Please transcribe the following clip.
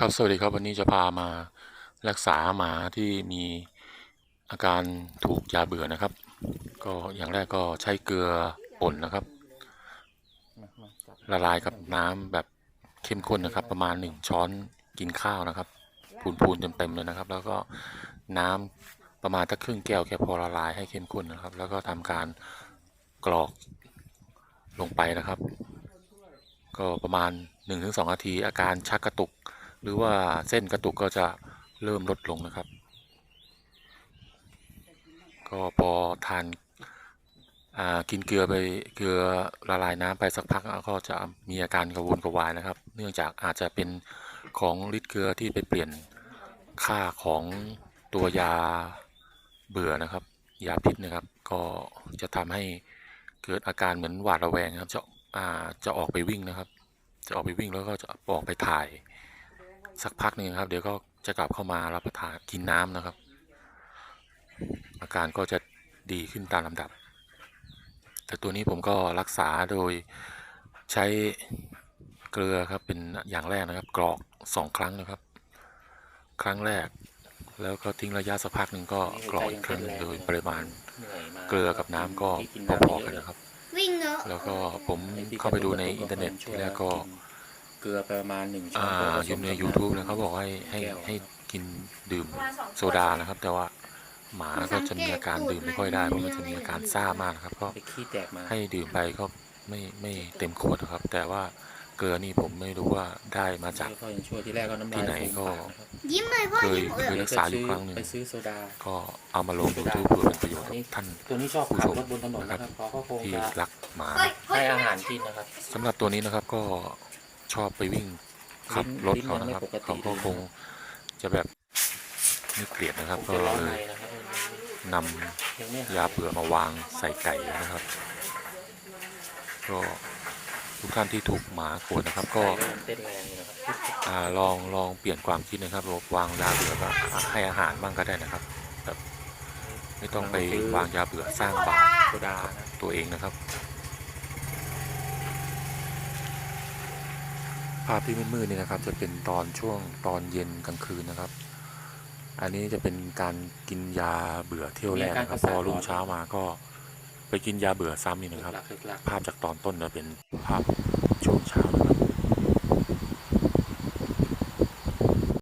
ครับสวัสดีครับวันนี้จะพามารักษาหมาที่มีอาการถูกยาเบื่อนะครับ ก็อย่างแรกก็ใช้เกลือป่นนะครับ ละลายกับน้ำแบบเข้มข้นนะครับ ประมาณหนึ่งช้อนกินข้าวนะครับพูนๆเต็มๆเลยนะครับ แล้วก็น้ำประมาณตักครึ่งแก้วแค่พอละลายให้เข้มข้นนะครับ แล้วก็ทำการกรอกลงไปนะครับ ก็ประมาณ 1-2นาทีอาการชักกระตุก หรือว่าเส้นกระตุกก็จะเริ่มลดลงนะครับ ก็พอทานกินเกลือไปเกลือละลายน้ำไปสักพักก็จะมีอาการกระวนกระวายนะครับ เนื่องจากอาจจะเป็นของฤทธิ์เกลือที่ไปเปลี่ยนค่าของตัวยาเบื่อนะครับ ยาพิษนะครับ ก็จะทำให้เกิดอาการเหมือนหวาดระแวงนะครับจะจะออกไปวิ่งนะครับ จะออกไปวิ่งแล้วก็จะออกไปถ่าย สักพักหนึ่งครับ เดี๋ยวก็จะกลับเข้ามารับประทานกินน้ำนะครับ อาการก็จะดีขึ้นตามลำดับ แต่ตัวนี้ผมก็รักษาโดยใช้เกลือครับเป็นอย่างแรกนะครับ กรอกสองครั้งนะครับ ครั้งแรก แล้วก็ทิ้งระยะสักพักหนึ่งก็กรอกอีกครั้งหนึ่งโดยปริมาณเกลือกับน้ำก็พอๆกันนะครับวิ่งเนอะแล้วก็ผมเข้าไปดูในอินเทอร์เน็ตที่แรกก็เก ลือประมาณหนึ่งช้อนอ่าโต๊ะผอสยู่มใน กับ YouTube ำนะเขาบอกให้ให้แก้ว ให้กินดื่มโซดานะครับ แต่ว่าหมาก็จะมีอาการดื่มไม่ค่อยได้เพราะมันจะมีอาการซ่ามากนะครับก็ไปขี้แตกมาให้ดื่มไปก็ไม่ไม่เต็มขวดนะครับ แต่ว่าเกลือนี่ผมไม่รู้ว่าได้มาจากพ่อยังช่วยที่แรกก็น้ำที่ลายไหนฟูมก็ปากนะครับยิ้มเลยพ่อเคยยิ้มเอเคอยรักษาอยู่ครั้งหนึ่ง ไปซื้อโซดา ก็เอามาลง YouTube เพื่อเป็นประโยชน์กับท่าน ตัวนี้ชอบผู้ขับชมรถบนถนนนะครับเพราะเขาคงที่จะรักหมา เฮ้ยเฮ้ให้ยอาหารกินนะครับ สำหรับตัวนี้นะครับก็ ชอบไปวิ่งขับรถเขานะครับลิ้นมันไม่ปกติเขาก็คงจะแบบไม่เกลียดนะครับคงก็จะร้อนเลในยนะครับนำยังไม่หยาเบื่อมาวางใส่ไก่นะครับ ก็ทุกท่านที่ถูกหมาขวนนะครับ ก็ไก่มันเต้นแรงอยู่นะครับอ่าลองลองเปลี่ยนความคิดนะครับวางยาเบื่อก็ให้อาหารบ้างก็ได้นะครับแบบไม่ต้องไปวางยาเบื่อสร้างบาปโซดานะตัวเองนะครับ ภาพที่มืดๆนี่นะครับ จะเป็นตอนช่วงตอนเย็นกลางคืนนะครับ อันนี้จะเป็นการกินยาเบื่อเที่ยวแรกนะครับ พอรุ่งเช้ามาก็ไปกินยาเบื่อซ้ำนี่นะครับหลักๆหลักภาพจากตอนต้นจะเป็นภาพช่วงเช้า